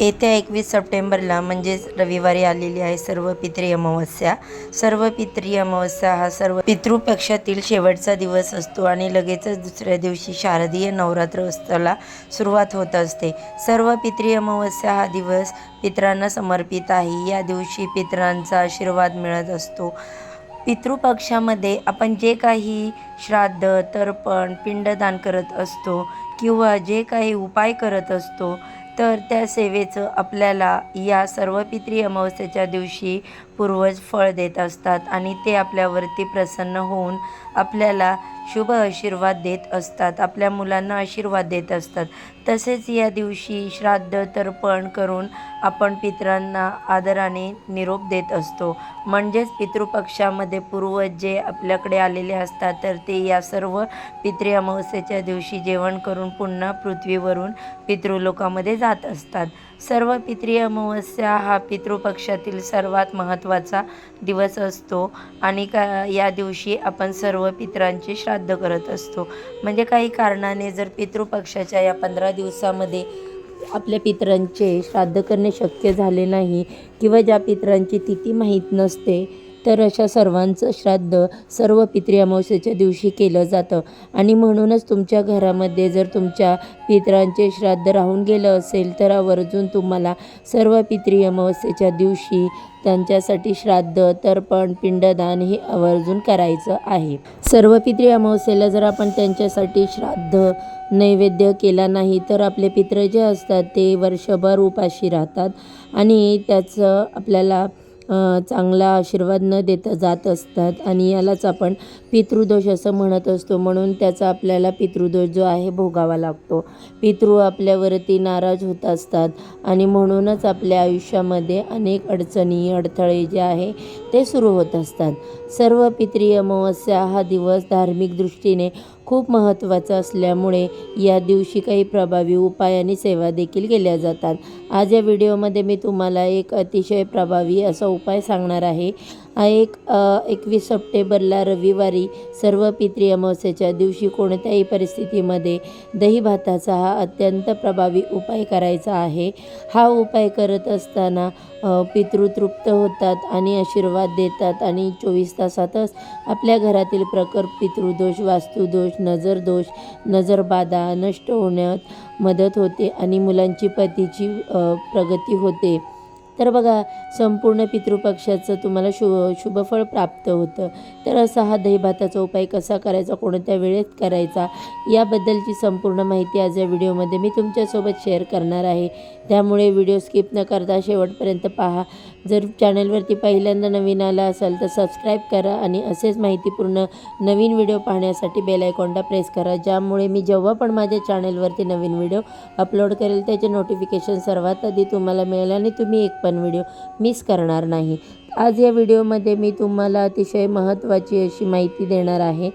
येत्या एकवीस सप्टेंबरला म्हणजेच रविवारी आलेली आहे सर्व पितृ अमावस्या. सर्व पितृ अमावस्या हा सर्व पितृपक्षातील शेवटचा दिवस असतो आणि लगेचच दुसऱ्या दिवशी शारदीय नवरात्र उत्सवाला सुरुवात होत असते. सर्व पितृ अमावस्या हा दिवस पितरांना समर्पित आहे. या दिवशी पितरांचा आशीर्वाद मिळत असतो. पितृपक्षामध्ये आपण जे काही श्राद्ध तर्पण पिंडदान करत असतो किंवा जे काही उपाय करत असतो तर त्या सेवेचं आपल्याला या सर्व अमावस्येच्या दिवशी पूर्वज फळ देत असतात आणि ते आपल्यावरती प्रसन्न होऊन आपल्याला शुभ आशीर्वाद देत असतात. आपल्या मुलांना आशीर्वाद देत असतात. तसेच या दिवशी श्राद्ध तर्पण करून आपण पितरांना आदराने निरोप देत असतो. म्हणजेच पितृपक्षामध्ये पूर्वज जे आपल्याकडे आलेले असतात तर ते या सर्व पितृ अमावस्येच्या दिवशी जेवण करून पुन्हा पृथ्वीवरून पितृलोकामध्ये जात असतात. सर्व पितृ अमावस्या हा पितृपक्षातील सर्वात महत्त्वाचा दिवस असतो. आणि का या दिवशी आपण सर्व पितरांचे श्राद्ध करत असतो. म्हणजे काही कारणाने जर पितृपक्षाच्या या पंधरा दिवसामध्ये आपल्या पितरांचे श्राद्ध करणे शक्य झाले नाही किंवा ज्या पितरांची तिथी माहीत नसते तर अशा सर्वांचं श्राद्ध सर्व पितृ अमावस्येच्या दिवशी केलं जातं. आणि म्हणूनच तुमच्या घरामध्ये जर तुमच्या पितरांचे श्राद्ध राहून गेलं असेल तर आवर्जून तुम्हाला सर्व पितृ अमावस्येच्या दिवशी त्यांच्यासाठी श्राद्ध तर्पण पिंडदान हे आवर्जून करायचं आहे. सर्व पितृ अमावस्येला जर आपण त्यांच्यासाठी श्राद्ध नैवेद्य केला नाही तर आपले पित्र जे असतात ते वर्षभर उपाशी राहतात. आणि त्याचं आपल्याला चांगला आशीर्वाद न देता जात असतात आणि यालाच आपण पितृदोष असं म्हणत असतो. म्हणून त्याचा आपल्याला पितृदोष जो आहे भोगावा लागतो. पितृ आपल्यावरती नाराज होत असतात आणि म्हणूनच आपल्या आयुष्यामध्ये अनेक अडचणी अडथळे जे आहे ते सुरू होत असतात. सर्व पितृ अमावस्या हा दिवस धार्मिक दृष्टीने खूप महत्त्वाचा असल्यामुळे या दिवशी काही प्रभावी उपाय आणि सेवा देखील केल्या जातात. आज या व्हिडिओमध्ये मी तुम्हाला एक अतिशय प्रभावी असा उपाय सांगणार आहे. हा एक एकवीस सप्टेंबरला रविवारी सर्व पितृ अमावस्येच्या दिवशी कोणत्याही परिस्थितीमध्ये दही भाताचा हा अत्यंत प्रभावी उपाय करायचा आहे. हा उपाय करत असताना पितृ तृप्त होतात आणि आशीर्वाद देतात आणि चोवीस तासातच आपल्या घरातील प्रकर पितृदोष वास्तुदोष नजरदोष नजरबाधा नष्ट होण्यात मदत होते आणि मुलांची पतीची प्रगती होते. तर बघा संपूर्ण पितृपक्षाचं तुम्हाला शुभ शुभफळ प्राप्त होतं. तर असा हा दहीभाताचा उपाय कसा करायचा कोणत्या वेळेत करायचा याबद्दलची संपूर्ण माहिती आज या व्हिडिओमध्ये मी तुमच्यासोबत शेअर करणार आहे. त्यामुळे व्हिडिओ स्किप न करता शेवटपर्यंत पहा. जर चॅनलवरती पहिल्यांदा नवीन आला असाल तर सबस्क्राईब करा आणि असेच माहितीपूर्ण नवीन व्हिडिओ पाहण्यासाठी बेल आयकॉनला प्रेस करा ज्यामुळे मी जेव्हा पण माझ्या चॅनलवरती नवीन व्हिडिओ अपलोड करेल त्याचे नोटिफिकेशन सर्वात आधी तुम्हाला मिळेल आणि तुम्ही एक पण व्हिडिओ मिस करणार नाही. आज या व्हिडिओमध्ये मी तुम्हाला अतिशय महत्त्वाची अशी माहिती देणार आहे.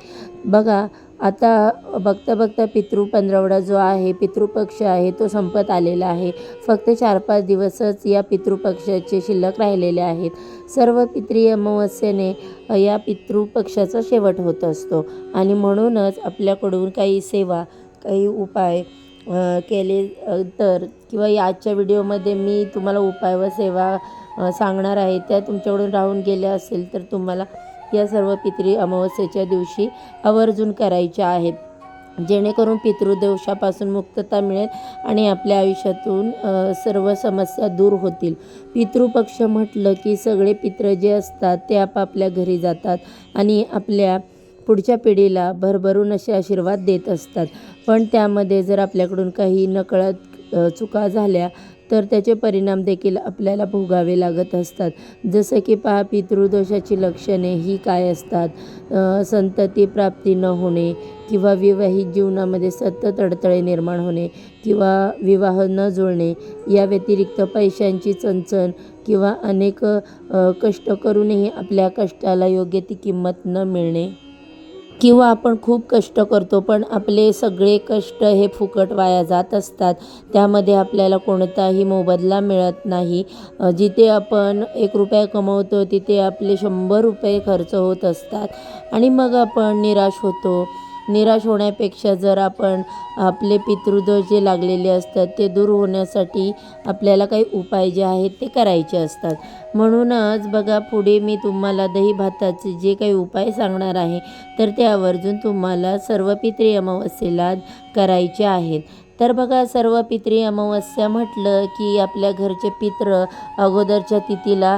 बघा आता बघता बघता पितृ पंधरवडा जो आहे पितृपक्ष आहे तो संपत आलेला आहे. फक्त चार पाच दिवसच या पितृपक्षाचे शिल्लक राहिलेले आहेत. सर्व पितृ अमावस्येने या पितृपक्षाचा शेवट होत असतो. आणि म्हणूनच आपल्याकडून काही सेवा काही उपाय केले तर किंवा या आजच्या व्हिडिओमध्ये मी तुम्हाला उपाय व सेवा सांगणार आहे. त्या तुमच्याकडून राहून गेल्या असेल तर तुम्हाला या सर्व पितृ अमावस्येच्या दिवशी आवर्जून करायच्या आहेत. जेणेकरून पितृदोषापासून मुक्तता मिळेल आणि आपल्या आयुष्यातून सर्व समस्या दूर होतील. पितृपक्ष म्हटलं की सगळे पित्र जे असतात ते आपापल्या घरी जातात आणि आपल्या पुढच्या पिढीला भरभरून असे आशीर्वाद देत असतात. पण त्यामध्ये जर आपल्याकडून काही नकळत चुका झाल्या तर त्याचे परिणाम देखील आपल्याला भोगावे लागत असतात. जसं की पहा पितृदोषाची लक्षणे ही काय असतात? संतती प्राप्ती न होणे किंवा विवाहित जीवनामध्ये सतत अडथळे निर्माण होणे किंवा विवाह न जुळणे या व्यतिरिक्त पैशांची चणचण किंवा अनेक कष्ट करूनही आपल्या कष्टाला योग्य ती किंमत न मिळणे. किंवा आपण खूप कष्ट करतो पण आपले सगळे कष्ट हे फुकट वाया जात असतात. त्यामध्ये आपल्याला कोणताही मोबदला मिळत नाही. जिथे आपण एक रुपया कमवतो तिथे आपले शंभर रुपये खर्च होत असतात. आणि मग आपण निराश होतो. निराश होण्यापेक्षा जर आपण आपले पितृदोष जे लागलेले असतात ते दूर होण्यासाठी आपल्याला काही उपाय जे आहेत ते करायचे असतात. म्हणूनच बघा पुढे मी तुम्हाला दही भाताचे जे काही उपाय सांगणार आहे तर ते आवर्जून तुम्हाला सर्व पित्री अमावस्येला करायचे आहेत. तर बघा सर्व पित्री अमावस्या म्हटलं की आपल्या घरचे पित्र अगोदरच्या तिथीला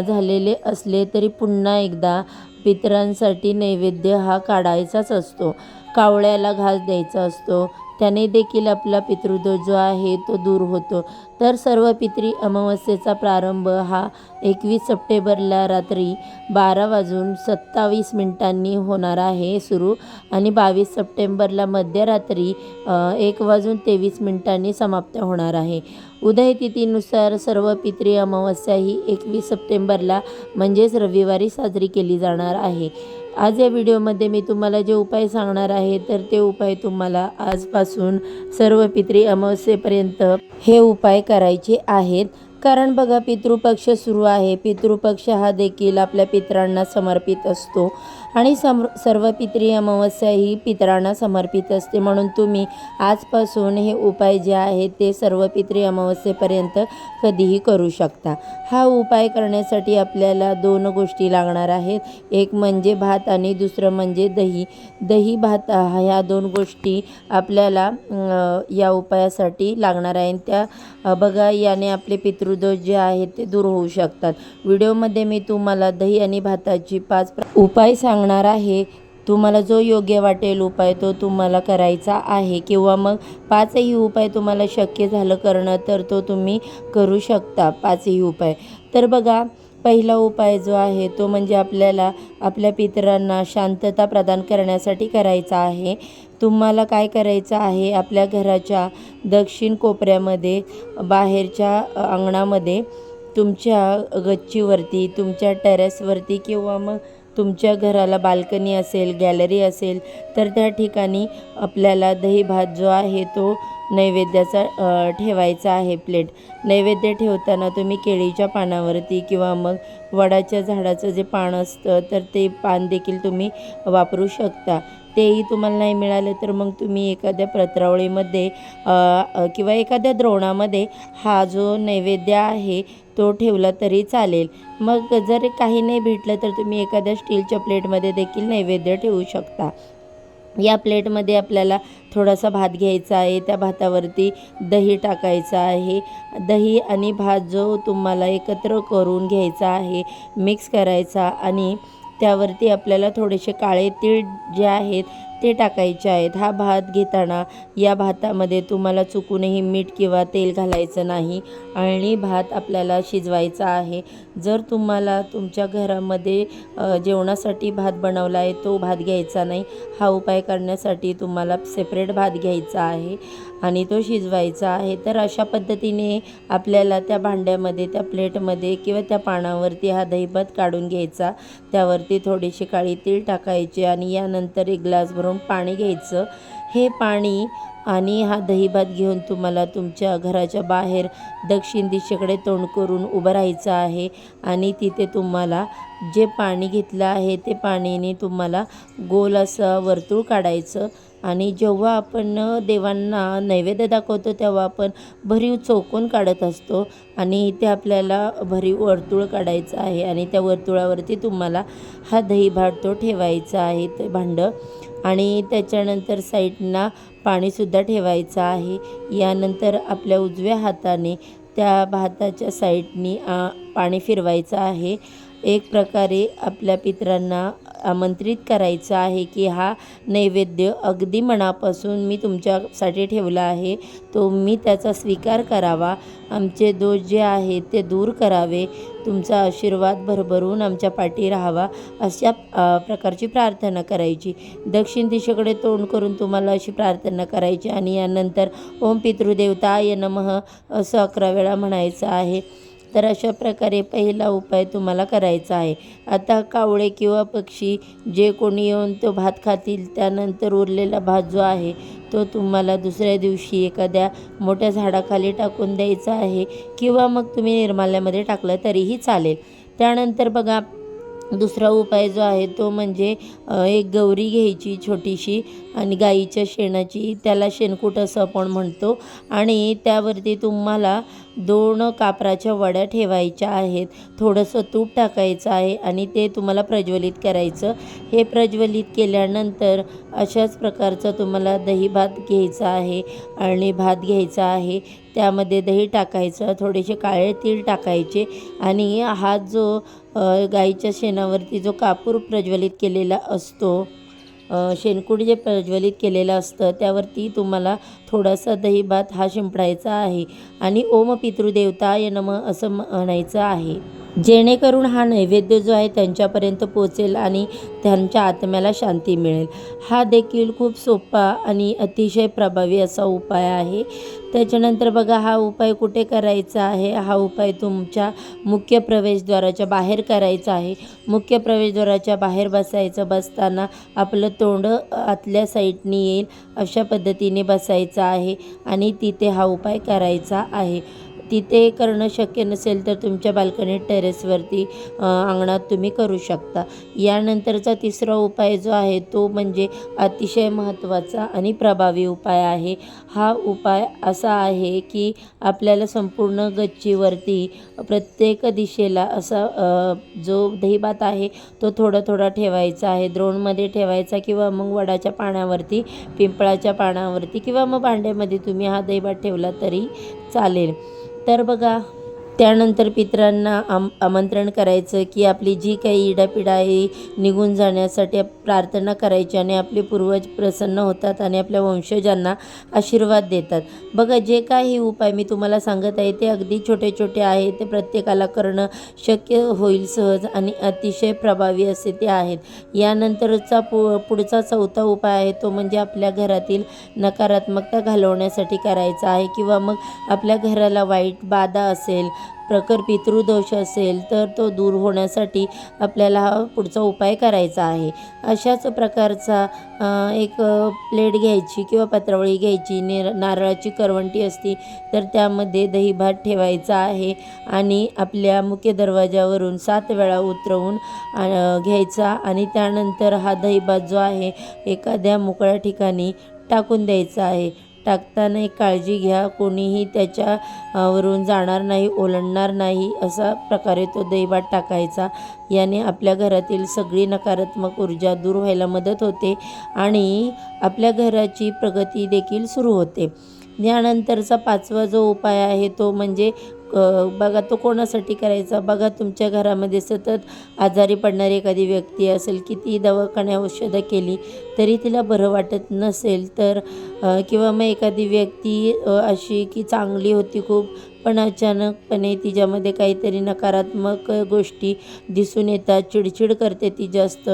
झालेले असले तरी पुन्हा एकदा पितरांसाठी नैवेद्य हा काढायचाच असतो. कावळ्याला घास द्यायचा असतो. त्याने देखील आपला पितृदोष जो आहे तो दूर होतो. तर सर्व पितृ अमावस्येचा प्रारंभ हा एकवीस सप्टेंबरला रात्री बारा वाजून सत्तावीस मिनिटांनी होणार आहे सुरू. आणि बावीस सप्टेंबरला मध्यरात्री एक वाजून तेवीस मिनिटांनी समाप्त होणार आहे. उदयतिथीनुसार सर्व पित्री अमावस्या ही एकवीस सप्टेंबरला म्हणजेच रविवारी साजरी केली जाणार आहे. आज या व्हिडिओमध्ये मी तुम्हाला जे उपाय सांगणार आहे तर ते उपाय तुम्हाला आजपासून सर्व पित्री अमावस्येपर्यंत हे उपाय करायचे आहेत. कारण बघा पितृपक्ष सुरू आहे. पितृपक्ष हा देखील आपल्या पितरांना समर्पित असतो. आणि सम सर्व पित्री अमावस्या ही पितरांना समर्पित असते. म्हणून तुम्ही आजपासून हे उपाय जे आहेत ते सर्व पित्री अमावस्येपर्यंत कधीही करू शकता. हा उपाय करण्यासाठी आपल्याला दोन गोष्टी लागणार आहेत. एक म्हणजे भात आणि दुसरं म्हणजे दही. दही भात ह्या दोन गोष्टी आपल्याला या उपायासाठी लागणार आहे. त्या बघा याने आपले पितृदोष जे आहेत ते दूर होऊ शकतात. व्हिडिओमध्ये मी तुम्हाला दही आणि भाताची पाच प्र- उपाय सांगणार आहे तुम्हाला जो योग्य वाटेल उपाय तो तुम्हाला करायचा आहे. किंवा मग पाचही उपाय तुम्हाला शक्य झालं करणं तर तो तुम्ही करू शकता पाचही उपाय. तर बघा पहिला उपाय जो आहे तो म्हणजे आपल्याला आपल्या पितरांना शांतता प्रदान करण्यासाठी करायचा आहे. तुम्हाला काय करायचं आहे आपल्या घराच्या दक्षिण कोपऱ्यामध्ये बाहेरच्या अंगणामध्ये तुमच्या गच्चीवरती तुमच्या टेरेसवरती किंवा मग तुमच्या घराला बाल्कनी असेल गॅलरी असेल तर त्या ठिकाणी आपल्याला दही भात जो आहे तो नैवेद्याचा ठेवायचा आहे प्लेट. नैवेद्य ठेवताना तुम्ही केळीच्या पानावरती किंवा मग वडाच्या झाडाचं जे पान असतं तर ते पान देखील तुम्ही वापरू शकता. तेही तुम्हाला नाही मिळालं तर मग तुम्ही एखाद्या पत्रावळीमध्ये किंवा एखाद्या द्रोणामध्ये हा जो नैवेद्य आहे तो ठेवला तरी चालेल. मग जर काही नाही भेटलं तर तुम्ही एखाद्या स्टीलच्या प्लेटमध्ये देखील नैवेद्य ठेवू शकता. या प्लेटमध्ये आपल्याला थोडासा भात घ्यायचा आहे. त्या भातावरती दही टाकायचं आहे. दही आणि भात जो तुम्हाला एकत्र करून घ्यायचा आहे मिक्स करायचा आणि त्यावरती आपल्याला थोडेसे काळे तीळ जे आहेत ते टाकायचे आहेत. हा भात घेताना या भातामध्ये तुम्हाला चुकूनही मीठ किंवा तेल घालायचं नाही आणि भात आपल्याला शिजवायचा आहे. जर तुम्हाला तुमच्या घरामध्ये जेवणासाठी भात बनवला आहे तो भात घ्यायचा नाही. हा उपाय करण्यासाठी तुम्हाला सेपरेट भात घ्यायचा आहे आणि तो शिजवायचा आहे. तर अशा पद्धतीने आपल्याला त्या भांड्यामध्ये त्या प्लेटमध्ये किंवा त्या पानावरती हा दहीभात काढून घ्यायचा. त्यावरती थोडीशी काळी तीळ टाकायचे आणि यानंतर एक ग्लास भरून पाणी घ्यायचं. हे पाणी आणि हा दहीभात घेऊन तुम्हाला तुमच्या घराच्या बाहेर दक्षिण दिशेकडे तोंड करून उभं राहायचं आहे. आणि तिथे तुम्हाला जे पाणी घेतलं आहे ते पाणीने तुम्हाला गोल असं वर्तुळ काढायचं. आणि जेव्हा आपण देवांना नैवेद्य दाखवतो तेव्हा आपण भरीव चौकोन काढत असतो. आणि इथे आपल्याला भरीव वर्तुळ काढायचं आहे. आणि त्या वर्तुळावरती तुम्हाला हा दही भात तो ठेवायचा आहे. ते भांडं आणि त्याच्यानंतर साईडना पाणीसुद्धा ठेवायचं आहे. यानंतर आपल्या उजव्या हाताने त्या भाताच्या साईडनी पाणी फिरवायचं आहे. एक प्रकारे आपल्या पित्रांना आमंत्रित करायचं आहे की हा नैवेद्य अगदी मनापासून मी तुमच्यासाठी ठेवला आहे. तो मी त्याचा स्वीकार करावा. आमचे दोष जे आहेत ते दूर करावे. तुमचा आशीर्वाद भरभरून आमच्या पाठी राहावा अशा प्रकारची प्रार्थना करायची. दक्षिण दिशेकडे तोंड करून तुम्हाला अशी प्रार्थना करायची आणि यानंतर ओम पितृदेवताय नमः असं अकरा वेळा म्हणायचं आहे. तर अशा प्रकारे पहिला उपाय तुम्हाला करायचा आहे. आता कावळे किंवा पक्षी जे कोणी येऊन तो भात खातील त्यानंतर उरलेला भात जो आहे तो तुम्हाला दुसऱ्या दिवशी एखाद्या मोठ्या झाडाखाली टाकून द्यायचा आहे किंवा मग तुम्ही निर्माल्यामध्ये टाकलं तरीही चालेल. त्यानंतर बघा दुसरा उपाय जो आहे तो म्हणजे एक गौरी घ्यायची छोटीशी आणि गाईच्या शेणाची. त्याला शेणकूट असं आपण म्हणतो. आणि त्यावरती तुम्हाला दोन कापराच्या वड्या ठेवायच्या आहेत. थोडंसं तूप टाकायचं आहे आणि ते तुम्हाला प्रज्वलित करायचं. हे प्रज्वलित केल्यानंतर अशाच प्रकारचा तुम्हाला दही भात घ्यायचा आहे आणि भात घ्यायचा आहे. त्यामध्ये दही टाकायचं थोडेसे काळे तीळ टाकायचे आणि हा जो गाईच्या शेणावरती जो कापूर प्रज्वलित केलेला असतो अ, शेणकूट जे प्रज्वलित केलेलं असतं त्यावरती तुम्हाला थोडासा दही भात हा शिंपडायचा आहे आणि ओम पितृदेवताय नम असं म्हणायचं आहे. जेणेकरून हा नैवेद्य जो आहे त्यांच्यापर्यंत पोचेल आणि त्यांच्या आत्म्याला शांती मिळेल. हा देखील खूप सोपा आणि अतिशय प्रभावी असा उपाय आहे. त्याच्यानंतर बघा हा उपाय कुठे करायचा आहे? हा उपाय तुमच्या मुख्य प्रवेशद्वाराच्या बाहेर करायचा आहे. मुख्य प्रवेशद्वाराच्या बाहेर बसायचं बसताना आपलं तोंड आतल्या साईडनी येईल अशा पद्धतीने बसायचं आहे आणि तिथे हा उपाय करायचा आहे. तिथे करणं शक्य नसेल तर तुमच्या बाल्कनी टेरेसवरती अंगणात तुम्ही करू शकता. यानंतरचा तिसरा उपाय जो आहे तो म्हणजे अतिशय महत्त्वाचा आणि प्रभावी उपाय आहे. हा उपाय असा आहे की आपल्याला संपूर्ण गच्चीवरती प्रत्येक दिशेला असा जो दहीभात आहे तो थोडा थोडा ठेवायचा आहे. द्रोणमध्ये ठेवायचा किंवा मग वडाच्या पाण्यावरती पिंपळाच्या पानावरती किंवा मग भांड्यामध्ये तुम्ही हा दहीभात ठेवला तरी चालेल. तर बघा त्यानंतर पितरांना आम आमंत्रण करायचं की आपली जी काही इडापिडा आहे निघून जाण्यासाठी प्रार्थना करायची आणि आपले पूर्वज प्रसन्न होतात आणि आपल्या वंशजांना आशीर्वाद देतात. बघा जे काही उपाय मी तुम्हाला सांगत आहे ते अगदी छोटे छोटे आहे ते प्रत्येकाला करणं शक्य होईल सहज आणि अतिशय प्रभावी असे ते आहेत. यानंतरचा पु पुढचा चौथा उपाय आहे तो म्हणजे आपल्या घरातील नकारात्मकता घालवण्यासाठी करायचा आहे किंवा मग आपल्या घराला वाईट बाधा असेल प्रखर पितृदोष असेल तर तो दूर होण्यासाठी आपल्याला हा पुढचा उपाय करायचा आहे. अशाच प्रकारचा एक प्लेट घ्यायची किंवा पत्रावळी घ्यायची निर नारळाची करवंटी असती तर त्यामध्ये दही भात ठेवायचा आहे आणि आपल्या मुख्य दरवाजावरून सात वेळा उतरवून घ्यायचा आणि त्यानंतर हा दही भात जो आहे एखाद्या मोकळ्या ठिकाणी टाकून द्यायचा आहे. टाकताना एक काळजी घ्या. कोणीही त्याच्या वरून जाणार नाही ओलंडणार नाही असा प्रकारे तो दैवात टाकायचा. याने आपल्या घरातील सगळी नकारात्मक ऊर्जा दूर व्हायला मदत होते आणि आपल्या घराची प्रगती देखील सुरू होते. यानंतरचा पाचवा जो उपाय आहे तो म्हणजे बघा तो कोणासाठी करायचा? बघा तुमच्या घरामध्ये सतत आजारी पडणारी एखादी व्यक्ती असेल किती दवाखाने औषधं केली तरी तिला बरं वाटत नसेल तर किंवा मग एखादी व्यक्ती अशी की चांगली होती खूप पण अचानकपणे तिच्यामध्ये काहीतरी नकारात्मक गोष्टी दिसून येतात. चिडचिड करते ती जास्त.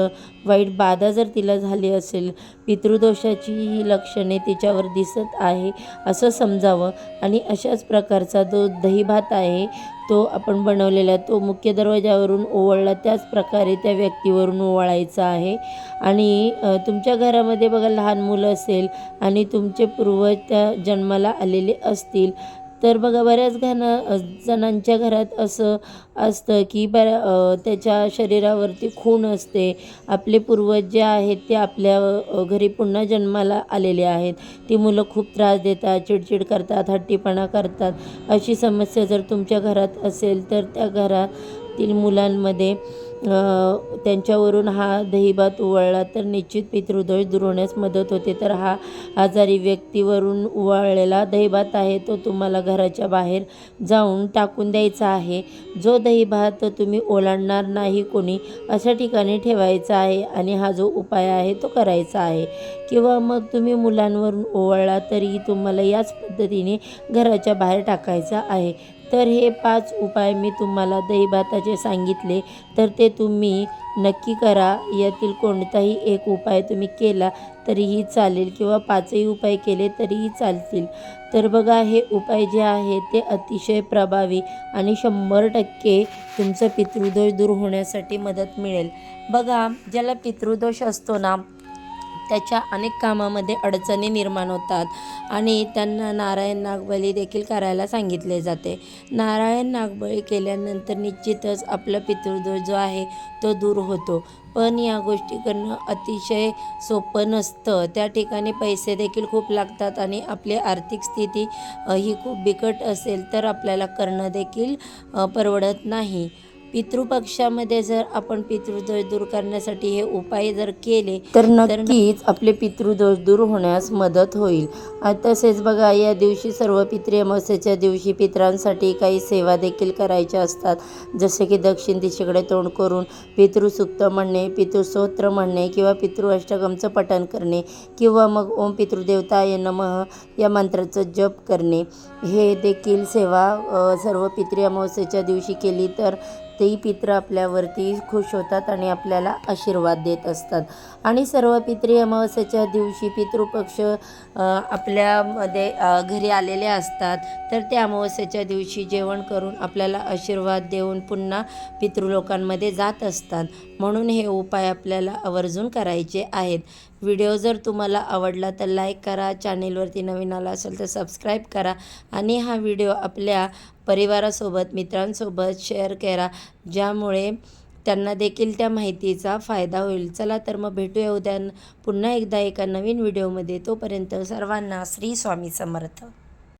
वाईट बाधा जर तिला झाली असेल पितृदोषाची ही लक्षणे तिच्यावर दिसत आहे असं समजावं. आणि अशाच प्रकारचा जो दहीभात आहे तो आपण बनवलेला तो मुख्य दरवाजावरून ओवळला त्याच प्रकारे त्या व्यक्तीवरून ओवाळायचा आहे. आणि तुमच्या घरामध्ये बघा लहान मुलं असेल आणि तुमचे पूर्वज त्या जन्माला आलेले असतील तर बघा बऱ्याच घाण जणांच्या घरात असं असतं की बऱ्या त्याच्या शरीरावरती खून असते. आपले पूर्वज जे आहेत ते आपल्या घरी पुन्हा जन्माला आलेले आहेत. ती मुलं खूप त्रास देतात चिडचिड करतात हट्टीपणा करतात. अशी समस्या जर तुमच्या घरात असेल तर त्या घरातील मुलांमध्ये त्यांच्यावरून हा दहीभात उवळला तर निश्चित पितृदोष दूर होण्यास मदत होते. तर हा आजारी व्यक्तीवरून उवाळलेला दहीभात आहे तो तुम्हाला घराच्या बाहेर जाऊन टाकून द्यायचा आहे. जो दहीभात तुम्ही ओलांडणार नाही कोणी अशा ठिकाणी ठेवायचा आहे आणि हा जो उपाय आहे तो करायचा आहे. किंवा मग तुम्ही मुलांवरून ओवाळला तरी तुम्हाला याच पद्धतीने घराच्या बाहेर टाकायचा आहे. तर हे पाच उपाय मी तुम्हाला दहीभाताचे सांगितले. तर ते तुम्ही नक्की करा. यातील कोणताही एक उपाय तुम्ही केला तरीही चालेल किंवा पाचही उपाय केले तरीही चालतील. तर बघा हे उपाय जे आहे ते अतिशय प्रभावी आणि शंभर टक्के तुमचं पितृदोष दूर होण्यासाठी मदत मिळेल. बघा ज्याला पितृदोष असतो ना त्याच्या अनेक कामामध्ये अडचणी निर्माण होतात आणि त्यांना नारायण नागबली देखील करायला सांगितले जाते. नारायण नागबळी केल्यानंतर निश्चितच आपला पितृदोष जो आहे तो दूर होतो. पण या गोष्टी करणं अतिशय सोपं नसतं. त्या ठिकाणी पैसे देखील खूप लागतात आणि आपली आर्थिक स्थिती ही खूप बिकट असेल तर आपल्याला करणं देखील परवडत नाही. पितृपक्षामध्ये जर आपण पितृदोष दूर करण्यासाठी हे उपाय जर केले तर नक्कीच आपले पितृदोष दूर होण्यास मदत होईल. तसेच बघा या दिवशी सर्व पितृ अमावस्येच्या दिवशी पितरांसाठी काही सेवा देखील करायच्या असतात. जसे की दक्षिण दिशेकडे तोंड करून पितृसुक्त म्हणणे पितृस्तोत्र म्हणणे किंवा पितृ अष्टकमचं पठण करणे किंवा मग ओम पितृदेवताय नमः या मंत्राचं जप करणे. हे देखील सेवा सर्व पितृ अमावस्येच्या दिवशी केली तर तेही पित्र आपल्यावरती खुश होतात आणि आपल्याला आशीर्वाद देत असतात. आणि सर्व पितृ अमावस्याच्या दिवशी पितृपक्ष आपल्यामध्ये घरी आलेले असतात तर त्या अमावस्येच्या दिवशी जेवण करून आपल्याला आशीर्वाद देऊन पुन्हा पितृलोकांमध्ये जात असतात. म्हणून हे उपाय आपल्याला आवर्जून करायचे आहेत. व्हिडिओ जर तुम्हाला आवडला तर लाईक करा चॅनेलवरती नवीन आला असेल तर सबस्क्राईब करा आणि हा व्हिडिओ आपल्या परिवारासोबत मित्रांसोबत शेअर करा ज्यामुळे त्यांना देखील त्या माहितीचा फायदा होईल. चला तर मग भेटूया उद्या पुन्हा एकदा एका नवीन व्हिडिओमध्ये. तोपर्यंत सर्वांना श्री स्वामी समर्थ.